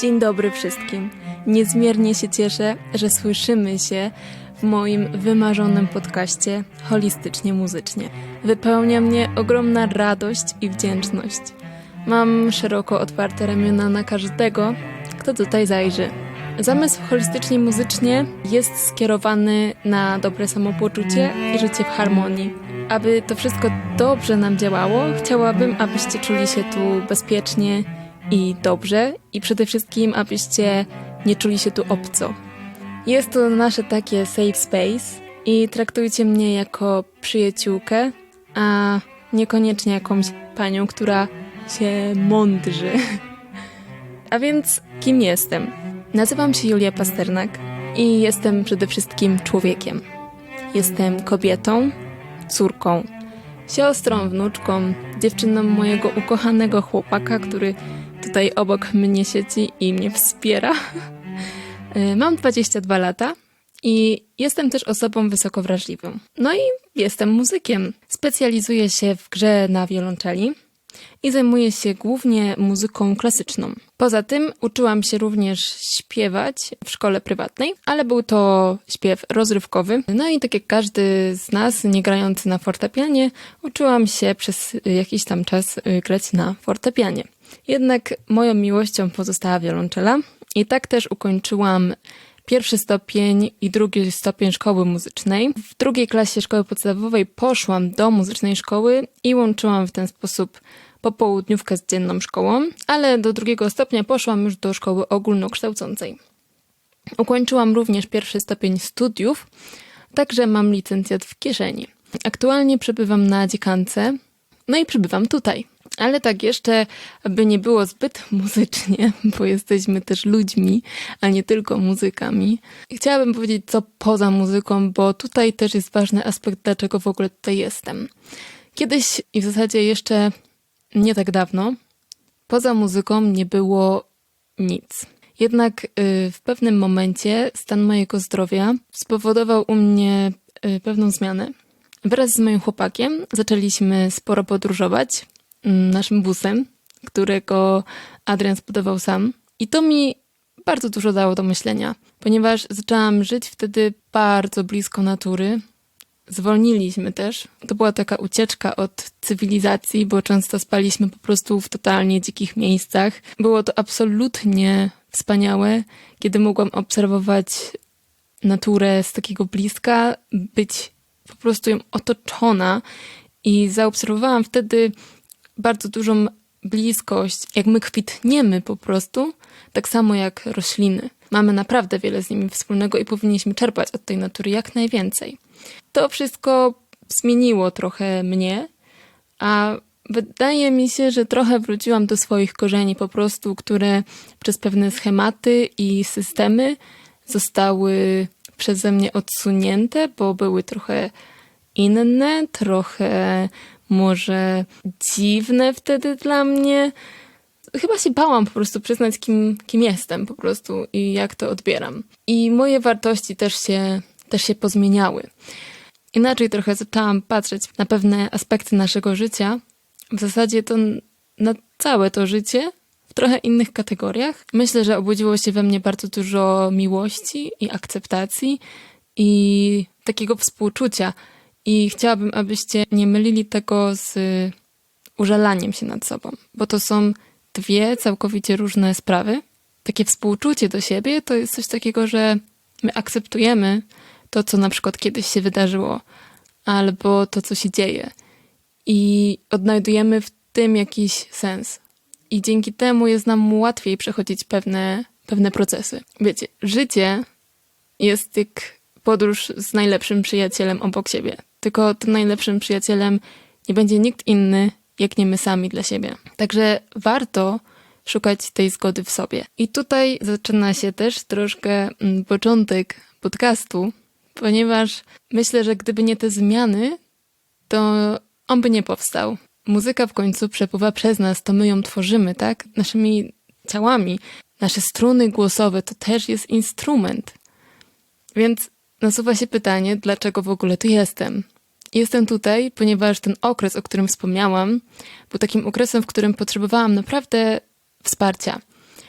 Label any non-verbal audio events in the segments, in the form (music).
Dzień dobry wszystkim. Niezmiernie się cieszę, że słyszymy się w moim wymarzonym podcaście Holistycznie Muzycznie. Wypełnia mnie ogromna radość i wdzięczność. Mam szeroko otwarte ramiona na każdego, kto tutaj zajrzy. Zamysł holistycznie muzycznie jest skierowany na dobre samopoczucie i życie w harmonii. Aby to wszystko dobrze nam działało, chciałabym, abyście czuli się tu bezpiecznie i dobrze, i przede wszystkim, abyście nie czuli się tu obco. Jest to nasze takie safe space i traktujcie mnie jako przyjaciółkę, a niekoniecznie jakąś panią, która się mądrzy. (laughs) A więc kim jestem? Nazywam się Julia Pasternak i jestem przede wszystkim człowiekiem. Jestem kobietą, córką, siostrą, wnuczką, dziewczyną mojego ukochanego chłopaka, który tutaj obok mnie siedzi i mnie wspiera. Y, Mam 22 lata i jestem też osobą wysoko wrażliwą. No i jestem muzykiem. Specjalizuję się w grze na wiolonczeli i zajmuję się głównie muzyką klasyczną. Poza tym uczyłam się również śpiewać w szkole prywatnej, ale był to śpiew rozrywkowy. No i tak jak każdy z nas, nie grający na fortepianie, uczyłam się przez jakiś tam czas y, grać na fortepianie. Jednak moją miłością pozostała wiolonczela i tak też ukończyłam pierwszy stopień i drugi stopień szkoły muzycznej. W drugiej klasie szkoły podstawowej poszłam do muzycznej szkoły i łączyłam w ten sposób popołudniówkę z dzienną szkołą, ale do drugiego stopnia poszłam już do szkoły ogólnokształcącej. Ukończyłam również pierwszy stopień studiów, także mam licencjat w kieszeni. Aktualnie przebywam na dziekance, no i przybywam tutaj. Ale tak jeszcze, aby nie było zbyt (laughs) muzycznie, bo jesteśmy też ludźmi, a nie tylko muzykami. Chciałabym powiedzieć co poza muzyką, bo tutaj też jest ważny aspekt, dlaczego w ogóle tutaj jestem. Kiedyś i w zasadzie jeszcze nie tak dawno, poza muzyką nie było nic. Jednak y, w pewnym momencie stan mojego zdrowia spowodował u mnie y, pewną zmianę. Wraz z moim chłopakiem zaczęliśmy sporo podróżować naszym busem, którego Adrian zbudował sam. I to mi bardzo dużo dało do myślenia, ponieważ zaczęłam żyć wtedy bardzo blisko natury. Zwolniliśmy też. To była taka ucieczka od cywilizacji, bo często spaliśmy po prostu w totalnie dzikich miejscach. Było to absolutnie wspaniałe, kiedy mogłam obserwować naturę z takiego bliska, być po prostu ją otoczona i zaobserwowałam wtedy bardzo dużą bliskość, jak my kwitniemy po prostu, tak samo jak rośliny. Mamy naprawdę wiele z nimi wspólnego i powinniśmy czerpać od tej natury jak najwięcej. To wszystko zmieniło trochę mnie, a wydaje mi się, że trochę wróciłam do swoich korzeni po prostu, które przez pewne schematy i systemy zostały przeze mnie odsunięte, bo były trochę inne, trochę może dziwne wtedy dla mnie. Chyba się bałam po prostu przyznać, kim, kim jestem po prostu i jak to odbieram. I moje wartości też się, też się pozmieniały. Inaczej trochę zaczęłam patrzeć na pewne aspekty naszego życia. W zasadzie to na całe to życie w trochę innych kategoriach. Myślę, że obudziło się we mnie bardzo dużo miłości i akceptacji i takiego współczucia. I chciałabym, abyście nie mylili tego z użalaniem się nad sobą, bo to są dwie całkowicie różne sprawy. Takie współczucie do siebie to jest coś takiego, że my akceptujemy to, co na przykład kiedyś się wydarzyło, albo to, co się dzieje. I odnajdujemy w tym jakiś sens. I dzięki temu jest nam łatwiej przechodzić pewne, pewne procesy. Wiecie, życie jest jak podróż z najlepszym przyjacielem obok siebie. Tylko tym najlepszym przyjacielem nie będzie nikt inny, jak nie my sami dla siebie. Także warto szukać tej zgody w sobie. I tutaj zaczyna się też troszkę mm, początek podcastu, ponieważ myślę, że gdyby nie te zmiany, to on by nie powstał. Muzyka w końcu przepływa przez nas, to my ją tworzymy, tak? Naszymi ciałami. Nasze struny głosowe to też jest instrument. Więc nasuwa się pytanie, dlaczego w ogóle tu jestem? Jestem tutaj, ponieważ ten okres, o którym wspomniałam, był takim okresem, w którym potrzebowałam naprawdę wsparcia.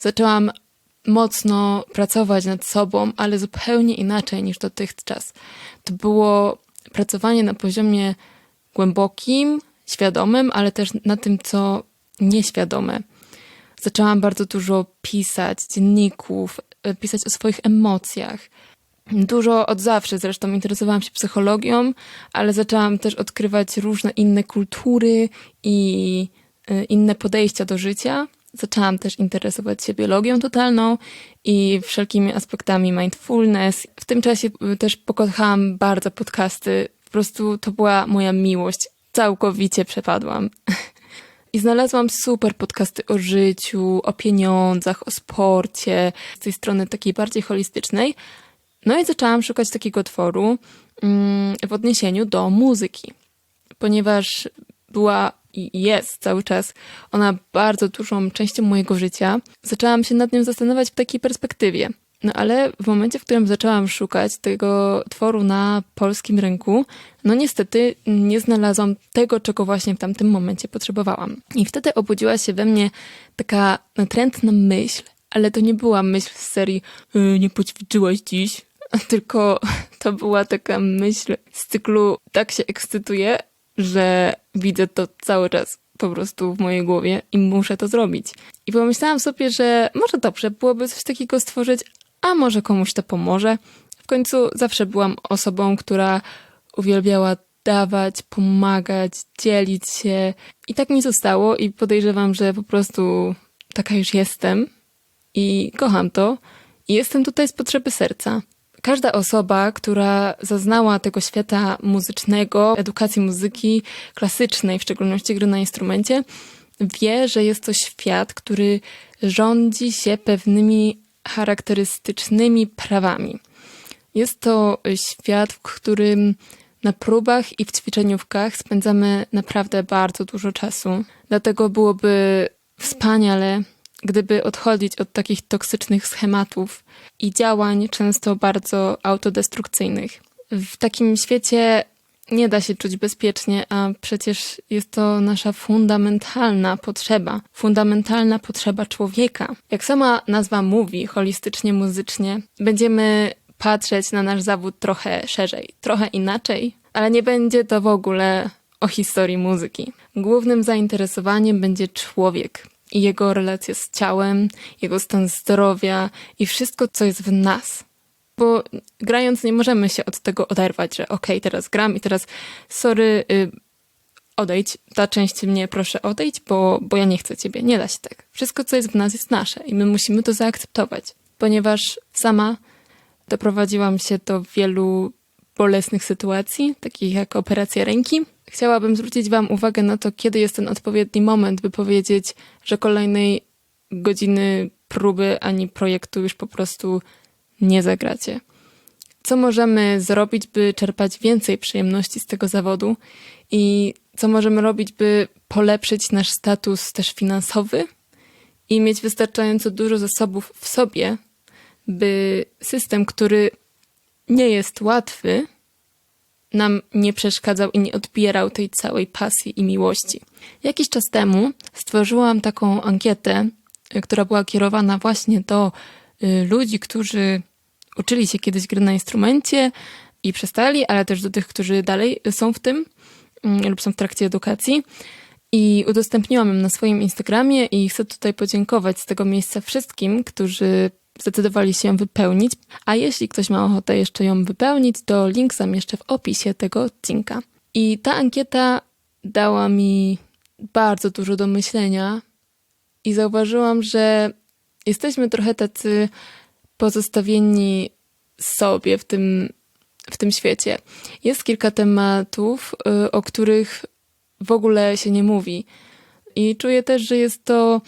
Zaczęłam mocno pracować nad sobą, ale zupełnie inaczej niż dotychczas. To było pracowanie na poziomie głębokim, świadomym, ale też na tym, co nieświadome. Zaczęłam bardzo dużo pisać, dzienników, e, pisać o swoich emocjach. Dużo od zawsze zresztą interesowałam się psychologią, ale zaczęłam też odkrywać różne inne kultury i e, inne podejścia do życia. Zaczęłam też interesować się biologią totalną i wszelkimi aspektami mindfulness. W tym czasie e, też pokochałam bardzo podcasty. Po prostu to była moja miłość. Całkowicie przepadłam. (laughs) I znalazłam super podcasty o życiu, o pieniądzach, o sporcie, z tej strony takiej bardziej holistycznej. No i zaczęłam szukać takiego tworu mm, w odniesieniu do muzyki, ponieważ była i jest cały czas ona bardzo dużą częścią mojego życia. Zaczęłam się nad nią zastanawiać w takiej perspektywie. No ale w momencie, w którym zaczęłam szukać tego tworu na polskim rynku, no niestety nie znalazłam tego, czego właśnie w tamtym momencie potrzebowałam. I wtedy obudziła się we mnie taka natrętna myśl, ale to nie była myśl z serii yy, nie poćwiczyłaś dziś, (laughs) tylko to była taka myśl z cyklu tak się ekscytuję, że widzę to cały czas po prostu w mojej głowie i muszę to zrobić. I pomyślałam sobie, że może dobrze byłoby coś takiego stworzyć, a może komuś to pomoże. W końcu zawsze byłam osobą, która uwielbiała dawać, pomagać, dzielić się. I tak mi zostało i podejrzewam, że po prostu taka już jestem i kocham to. I jestem tutaj z potrzeby serca. Każda osoba, która zaznała tego świata muzycznego, edukacji muzyki klasycznej, w szczególności gry na instrumencie, wie, że jest to świat, który rządzi się pewnymi charakterystycznymi prawami. Jest to świat, w którym na próbach i w ćwiczeniówkach spędzamy naprawdę bardzo dużo czasu. Dlatego byłoby wspaniale, gdyby odchodzić od takich toksycznych schematów i działań, często bardzo autodestrukcyjnych. W takim świecie nie da się czuć bezpiecznie, a przecież jest to nasza fundamentalna potrzeba, fundamentalna potrzeba człowieka. Jak sama nazwa mówi, holistycznie, muzycznie, będziemy patrzeć na nasz zawód trochę szerzej, trochę inaczej, ale nie będzie to w ogóle o historii muzyki. Głównym zainteresowaniem będzie człowiek i jego relacje z ciałem, jego stan zdrowia i wszystko, co jest w nas bo grając nie możemy się od tego oderwać, że okej, okay, teraz gram i teraz sorry, y, odejdź, ta część mnie proszę odejdź, bo, bo ja nie chcę ciebie. Nie da się tak. Wszystko, co jest w nas, jest nasze i my musimy to zaakceptować, ponieważ sama doprowadziłam się do wielu bolesnych sytuacji, takich jak operacja ręki. Chciałabym zwrócić Wam uwagę na to, kiedy jest ten odpowiedni moment, by powiedzieć, że kolejnej godziny próby ani projektu już po prostu nie zagracie. Co możemy zrobić, by czerpać więcej przyjemności z tego zawodu i co możemy robić, by polepszyć nasz status też finansowy i mieć wystarczająco dużo zasobów w sobie, by system, który nie jest łatwy, nam nie przeszkadzał i nie odbierał tej całej pasji i miłości. Jakiś czas temu stworzyłam taką ankietę, która była kierowana właśnie do y, ludzi, którzy uczyli się kiedyś gry na instrumencie i przestali, ale też do tych, którzy dalej są w tym mm, lub są w trakcie edukacji. I udostępniłam ją na swoim Instagramie i chcę tutaj podziękować z tego miejsca wszystkim, którzy zdecydowali się ją wypełnić. A jeśli ktoś ma ochotę jeszcze ją wypełnić, to link zamieszczę w opisie tego odcinka. I ta ankieta dała mi bardzo dużo do myślenia i zauważyłam, że jesteśmy trochę tacy pozostawieni sobie w tym, w tym świecie. Jest kilka tematów, y, o których w ogóle się nie mówi. I czuję też, że jest to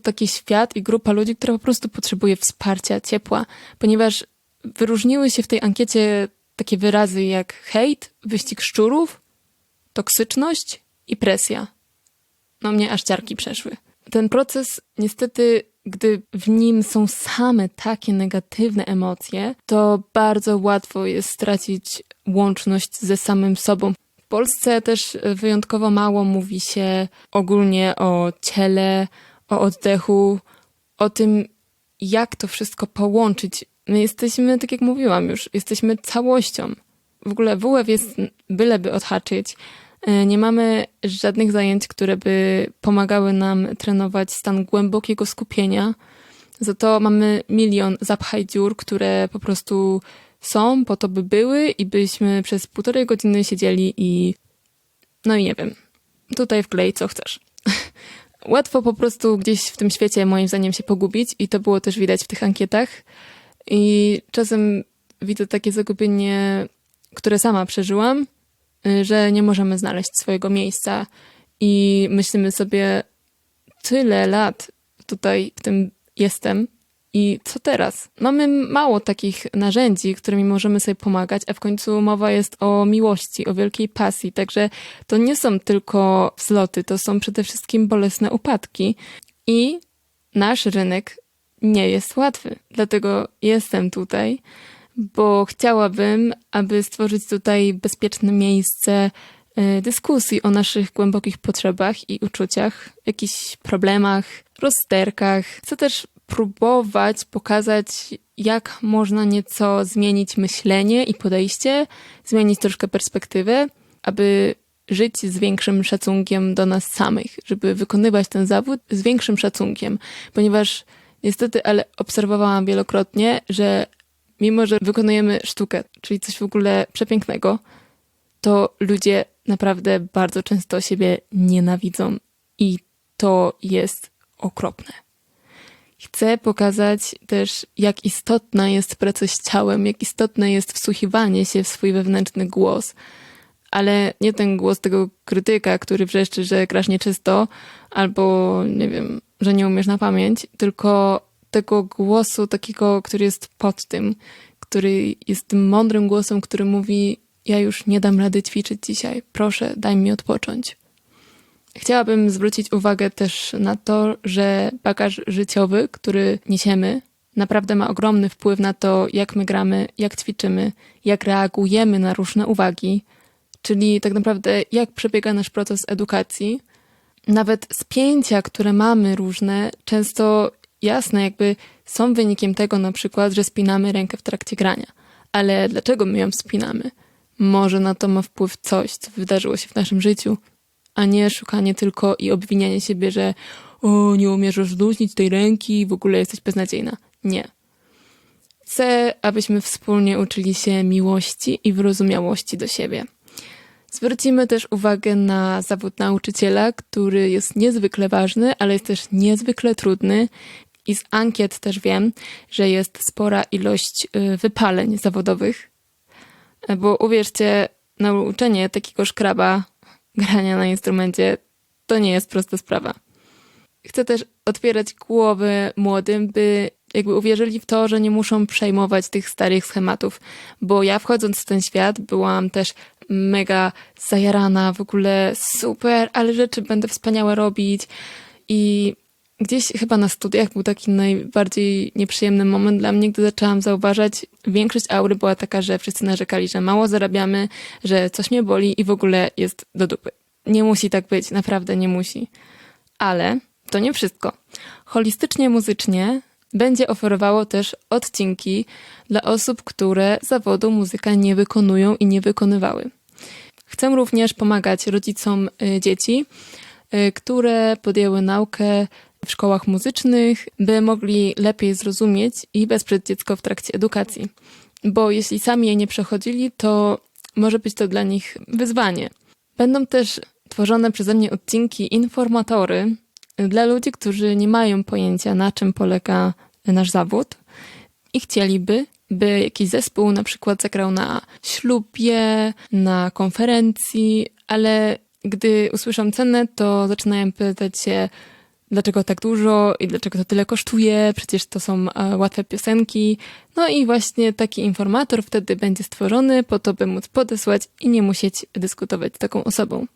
taki świat i grupa ludzi, która po prostu potrzebuje wsparcia, ciepła, ponieważ wyróżniły się w tej ankiecie takie wyrazy jak hejt, wyścig szczurów, toksyczność i presja. No mnie aż ciarki przeszły. Ten proces niestety gdy w nim są same takie negatywne emocje, to bardzo łatwo jest stracić łączność ze samym sobą. W Polsce też wyjątkowo mało mówi się ogólnie o ciele, o oddechu, o tym, jak to wszystko połączyć. My jesteśmy, tak jak mówiłam już, jesteśmy całością. W ogóle WF jest byleby odhaczyć. E, nie mamy żadnych zajęć, które by pomagały nam trenować stan głębokiego skupienia. Za to mamy milion zapchaj dziur, które po prostu są po to, by były i byśmy przez półtorej godziny siedzieli i no i nie wiem, tutaj wklej co chcesz. (laughs) Łatwo po prostu gdzieś w tym świecie moim zdaniem się pogubić i to było też widać w tych ankietach. I czasem widzę takie zagubienie, które sama przeżyłam, y, że nie możemy znaleźć swojego miejsca i myślimy sobie, tyle lat tutaj w tym jestem, i co teraz? Mamy mało takich narzędzi, którymi możemy sobie pomagać, a w końcu mowa jest o miłości, o wielkiej pasji. Także to nie są tylko wzloty, to są przede wszystkim bolesne upadki. I nasz rynek nie jest łatwy. Dlatego jestem tutaj, bo chciałabym, aby stworzyć tutaj bezpieczne miejsce e, dyskusji o naszych głębokich potrzebach i uczuciach, jakichś problemach, rozterkach. Chcę też próbować pokazać, jak można nieco zmienić myślenie i podejście, zmienić troszkę perspektywę, aby żyć z większym szacunkiem do nas samych, żeby wykonywać ten zawód z większym szacunkiem, ponieważ niestety, ale obserwowałam wielokrotnie, że mimo, że wykonujemy sztukę, czyli coś w ogóle przepięknego, to ludzie naprawdę bardzo często siebie nienawidzą i to jest okropne. Chcę pokazać też, jak istotna jest praca z ciałem, jak istotne jest wsłuchiwanie się w swój wewnętrzny głos. Ale nie ten głos tego krytyka, który wrzeszczy, że grasz nieczysto, albo nie wiem, że nie umiesz na pamięć, tylko tego głosu takiego, który jest pod tym, który jest tym mądrym głosem, który mówi: Ja już nie dam rady ćwiczyć dzisiaj, proszę, daj mi odpocząć. Chciałabym zwrócić uwagę też na to, że bagaż życiowy, który niesiemy, naprawdę ma ogromny wpływ na to, jak my gramy, jak ćwiczymy, jak reagujemy na różne uwagi, czyli tak naprawdę jak przebiega nasz proces edukacji. Nawet spięcia, które mamy różne, często jasne, jakby są wynikiem tego na przykład, że spinamy rękę w trakcie grania. Ale dlaczego my ją spinamy? Może na to ma wpływ coś, co wydarzyło się w naszym życiu, a nie szukanie tylko i obwinianie siebie, że o, nie umiesz rozluźnić tej ręki, w ogóle jesteś beznadziejna. Nie. Chcę, abyśmy wspólnie uczyli się miłości i wyrozumiałości do siebie. Zwrócimy też uwagę na zawód nauczyciela, który jest niezwykle ważny, ale jest też niezwykle trudny. I z ankiet też wiem, że jest spora ilość y, wypaleń zawodowych. Bo uwierzcie, nauczenie takiego szkraba grania na instrumencie to nie jest prosta sprawa. Chcę też otwierać głowy młodym, by jakby uwierzyli w to, że nie muszą przejmować tych starych schematów, bo ja wchodząc w ten świat byłam też mega zajarana, w ogóle super, ale rzeczy będę wspaniałe robić i gdzieś chyba na studiach był taki najbardziej nieprzyjemny moment dla mnie, gdy zaczęłam zauważać, większość aury była taka, że wszyscy narzekali, że mało zarabiamy, że coś mnie boli i w ogóle jest do dupy. Nie musi tak być, naprawdę nie musi. Ale to nie wszystko. Holistycznie muzycznie będzie oferowało też odcinki dla osób, które zawodu muzyka nie wykonują i nie wykonywały. Chcę również pomagać rodzicom y, dzieci, y, które podjęły naukę w szkołach muzycznych, by mogli lepiej zrozumieć i wesprzeć dziecko w trakcie edukacji. Bo jeśli sami jej nie przechodzili, to może być to dla nich wyzwanie. Będą też tworzone przeze mnie odcinki informatory dla ludzi, którzy nie mają pojęcia, na czym polega nasz zawód i chcieliby, by jakiś zespół na przykład zagrał na ślubie, na konferencji, ale gdy usłyszą cenę, to zaczynają pytać się, dlaczego tak dużo i dlaczego to tyle kosztuje, przecież to są e, łatwe piosenki. No i właśnie taki informator wtedy będzie stworzony po to, by móc podesłać i nie musieć dyskutować z taką osobą.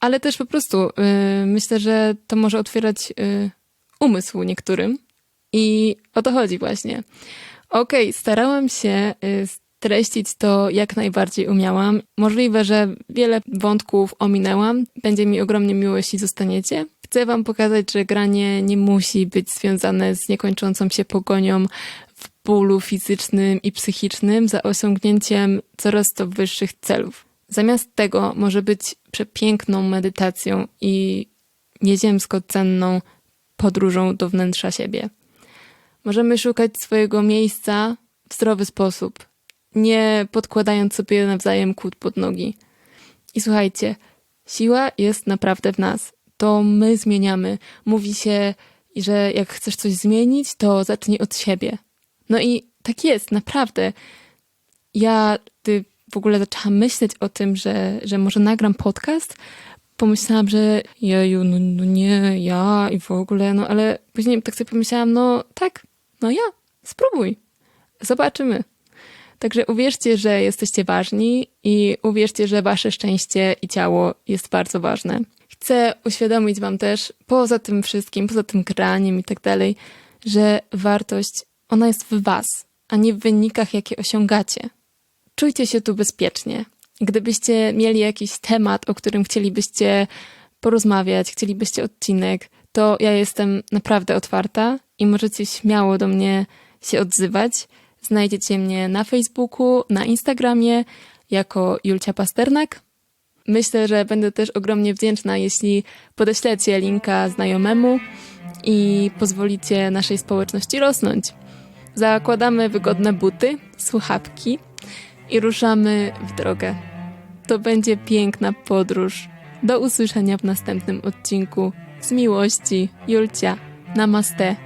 Ale też po prostu yy, myślę, że to może otwierać yy, umysł niektórym i o to chodzi właśnie. Okej, okay, starałam się yy, streścić to jak najbardziej umiałam. Możliwe, że wiele wątków ominęłam. Będzie mi ogromnie miło, jeśli zostaniecie Chcę Wam pokazać, że granie nie musi być związane z niekończącą się pogonią w bólu fizycznym i psychicznym za osiągnięciem coraz to wyższych celów. Zamiast tego może być przepiękną medytacją i nieziemsko cenną podróżą do wnętrza siebie. Możemy szukać swojego miejsca w zdrowy sposób, nie podkładając sobie nawzajem kłód pod nogi. I słuchajcie, siła jest naprawdę w nas. To my zmieniamy. Mówi się, że jak chcesz coś zmienić, to zacznij od siebie. No i tak jest, naprawdę. Ja ty w ogóle zaczęłam myśleć o tym, że, że może nagram podcast. Pomyślałam, że jeju, no, no nie, ja i w ogóle, no ale później tak sobie pomyślałam, no tak, no ja, spróbuj. Zobaczymy. Także uwierzcie, że jesteście ważni i uwierzcie, że wasze szczęście i ciało jest bardzo ważne. Chcę uświadomić wam też, poza tym wszystkim, poza tym graniem i tak dalej, że wartość, ona jest w was, a nie w wynikach, jakie osiągacie. Czujcie się tu bezpiecznie. Gdybyście mieli jakiś temat, o którym chcielibyście porozmawiać, chcielibyście odcinek, to ja jestem naprawdę otwarta i możecie śmiało do mnie się odzywać. Znajdziecie mnie na Facebooku, na Instagramie jako Julcia Pasternak. Myślę, że będę też ogromnie wdzięczna, jeśli podeślecie linka znajomemu i pozwolicie naszej społeczności rosnąć. Zakładamy wygodne buty, słuchawki i ruszamy w drogę. To będzie piękna podróż. Do usłyszenia w następnym odcinku. Z miłości, Julcia. Namaste.